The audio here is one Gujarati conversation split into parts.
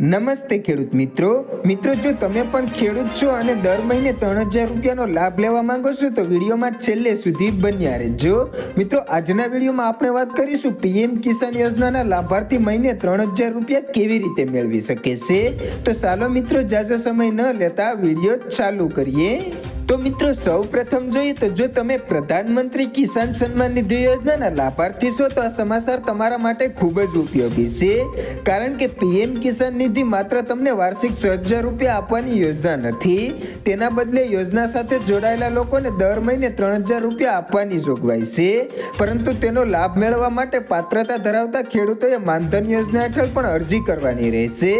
નમસ્તે ખેડૂત મિત્રો. મિત્રો, જો તમે પણ ખેડૂત છો અને દર મહિને ત્રણ હજાર રૂપિયાનો લાભ લેવા માંગો છો, તો વિડીયોમાં છેલ્લે સુધી બન્યા રહેજો. મિત્રો, આજના વિડીયોમાં આપણે વાત કરીશું પીએમ કિસાન યોજનાના લાભાર્થી મહિને ત્રણ હજાર રૂપિયા કેવી રીતે મેળવી શકે છે. તો ચાલો મિત્રો જાજો સમય ન લેતા વીડિયો ચાલુ કરીએ. તો મિત્રો સૌ પ્રથમ જોઈએ તો જો તમે પ્રધાનમંત્રી કિસાન સન્માન નિધિ યોજનાના લાભાર્થી છો, તો આ સમાચાર તમારા માટે ખૂબ જ ઉપયોગી છે. કારણ કે પીએમ કિસાન નિધિ માત્ર તમને વાર્ષિક છ હજાર રૂપિયા આપવાની યોજના નથી, તેના બદલે યોજના સાથે જોડાયેલા લોકોને દર મહિને ત્રણ હજાર રૂપિયા આપવાની જોગવાઈ છે. પરંતુ તેનો લાભ મેળવવા માટે પાત્રતા ધરાવતા ખેડૂતોએ માનધન યોજના હેઠળ પણ અરજી કરવાની રહેશે.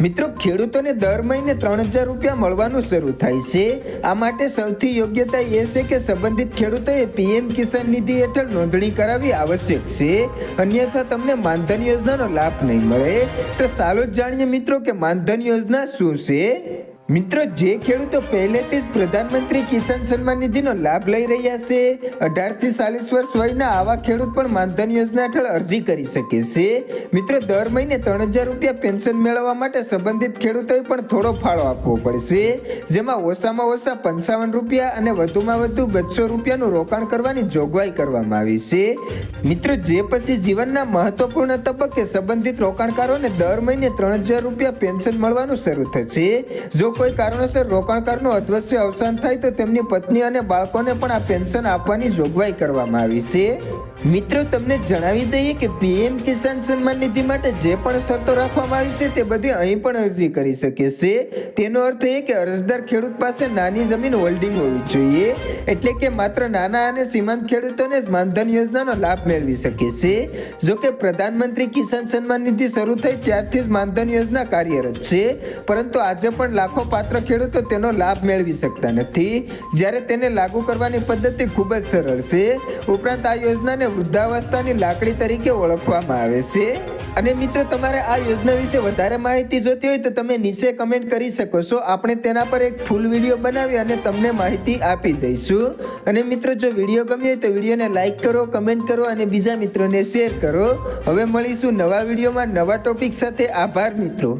મિત્રો, ખેડૂતોને દર મહિને ત્રણ હજાર રૂપિયા મળવાનું શરૂ થાય છે. આ માટે સૌથી યોગ્યતા એ છે કે સંબંધિત ખેડૂતોએ પીએમ કિસાન નિધિ હેઠળ નોંધણી કરાવવી આવશ્યક છે. અન્યથા તમને માનધન યોજનાનો લાભ નહીં મળે. તો ચાલો જાણીએ મિત્રો કે માનધન યોજના શું છે? મિત્રો, જે ખેડૂતો પહેલેથી જ પ્રધાનમંત્રી કિસાન સન્માન નિધિનો લાભ લઈ રહ્યા છે અઢારથી ચાલીસ વર્ષ વયના આવા ખેડૂત પણ માનધન યોજના હેઠળ અરજી કરી શકે છે. મિત્રો, દર મહિને ત્રણ હજાર રૂપિયા પેન્શન મેળવવા માટે સંબંધિત ખેડૂતોએ પણ થોડો ફાળો આપવો પડશે, જેમાં ઓછામાં ઓછા પંચાવન રૂપિયા અને વધુમાં વધુ બસો રૂપિયાનું રોકાણ કરવાની જોગવાઈ કરવામાં આવી છે. મિત્રો, જે પછી જીવનના મહત્વપૂર્ણ તબક્કે સંબંધિત રોકાણકારોને દર મહિને ત્રણ હજાર રૂપિયા પેન્શન મળવાનું શરૂ થશે, જો કોઈ કારણોસર રોકાણકારનું અધવશ્ય અવસાન થાય તો તેમની પત્ની અને બાળકોને પણ આ પેન્શન આપવાની જોગવાઈ કરવામાં આવી છે. મિત્રો, તમને જણાવી દઈએ કે પીએમ કિસાન સન્માન નિધિ માટે જે પણ શરતો રાખવામાં આવી છે તે બધી અહીં પણ અરજી કરી શકે છે. તેનો અર્થ એ કે અરજદાર ખેડૂત પાસે નાની જમીન હોલ્ડિંગ હોવી જોઈએ, એટલે કે માત્ર નાના અને સીમાંત ખેડૂતોને જ માનધન યોજનાનો લાભ મેળવી શકે છે. જો કે પ્રધાનમંત્રી કિસાન સન્માન નિધિ શરૂ થઈ ત્યારથી જ માનધન યોજના કાર્યરત છે, પરંતુ આજે પણ લાખો પાત્ર ખેડૂતો તેનો લાભ મેળવી શકતા નથી. જ્યારે તેને લાગુ કરવાની પદ્ધતિ ખૂબ જ સરળ છે. ઉપરાંત આ યોજનાને વૃદ્ધાવસ્થાની લાકડી તરીકે ઓળખવામાં આવે છે. અને મિત્રો, તમારે આ યોજના વિશે વધારે માહિતી જોતી હોય તો તમે નીચે કમેન્ટ કરી શકો છો. આપણે તેના પર એક ફૂલ વીડિયો બનાવી અને તમને માહિતી આપી દઈશું. અને મિત્રો, જો વીડિયો ગમ્યો હોય તો વિડીયોને લાઈક કરો, કમેન્ટ કરો અને બીજા મિત્રોને શેર કરો. હવે મળીશું નવા વિડીયોમાં નવા ટોપિક સાથે. આભાર મિત્રો.